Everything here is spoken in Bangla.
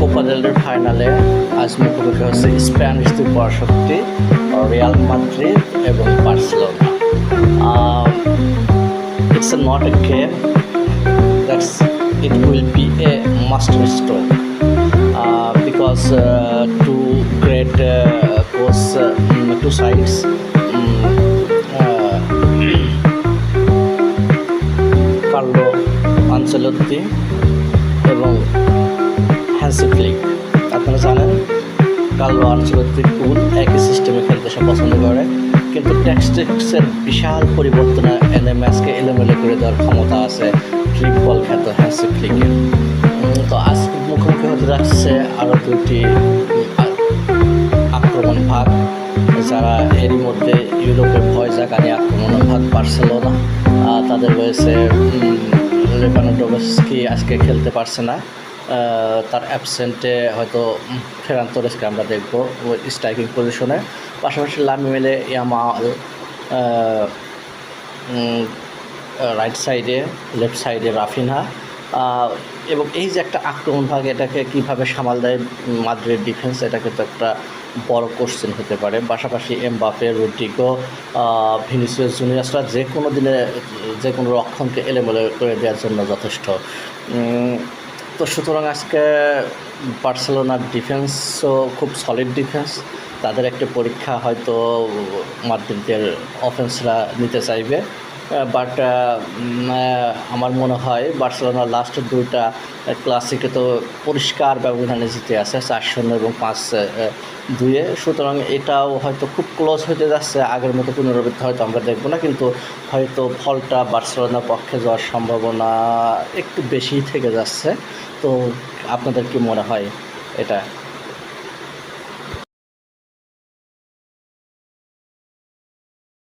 কোপা ফাইনালে আজ মুখোমুখি হচ্ছে স্প্যানিশ দুপরাশক্তি রিয়াল মাদ্রিদ এবং Barcelona. It's a not a game that's it will be a master stroke uh, because uh, to create uh, both uh, Flick আপনারা জানেন কার্লো আঞ্চলত্তি টুল একই সিস্টেমে খেলতে সে পছন্দ করে, কিন্তু ট্যাক্সটিক্সের বিশাল পরিবর্তন এনে ম্যাচকে এলোমেলো করে দেওয়ার ক্ষমতা আছে ফ্লিক বল খ্যাত হ্যান্সি ফ্লিকের তো আজকে মুখোমুখি হতে যাচ্ছে আরও দুটি আক্রমণ ভাগ, যারা এরই মধ্যে ইউরোপে ভয় জাগানি আক্রমণ ভাগ বার্সেলোনা তাদের রয়েছে লেবানোডোভস্কি আজকে খেলতে পারছে না। তার অ্যাবসেন্টে হয়তো ফেরান তোরেসকে আমরা দেখব স্ট্রাইকিং পজিশনে পাশাপাশি লামি লামিমেলে ইয়ামাল রাইট সাইডে লেফট সাইডে রাফিনহা। এবং এই যে একটা আক্রমণ ভাগ, এটাকে কীভাবে সামাল দেয় মাদ্রিদ ডিফেন্স এটা কিন্তু একটা বড় কোশ্চেন হতে পারে। পাশাপাশি এমবাপে রুডিগো ভিনিসিয়াস জুনিয়াসরা যে কোনো দিনে, যে কোনো রক্ষণকে এলেমেলে করে দেওয়ার জন্য যথেষ্ট। তো সুতরাং আজকে বার্সেলোনার ডিফেন্সও খুব সলিড ডিফেন্স তাদের একটা পরীক্ষা হয়তো মাদ্রিদের অফেন্সরা নিতে চাইবে। বাট আমার মনে হয় বার্সেলোনার লাস্টের দুইটা ক্লাসিকে তো পরিষ্কার ব্যবধানে জিতে আছে, চার শূন্য এবং পাঁচ দুইয়ে। সুতরাং এটাও হয়তো খুব ক্লোজ হতে যাচ্ছে, আগের মতো পুনরাবৃত্তি হয়তো আমরা দেখব না, কিন্তু হয়তো ফলটা বার্সেলোনার পক্ষে যাওয়ার সম্ভাবনা একটু বেশি থেকে যাচ্ছে। তো আপনাদের কি মনে হয় এটা?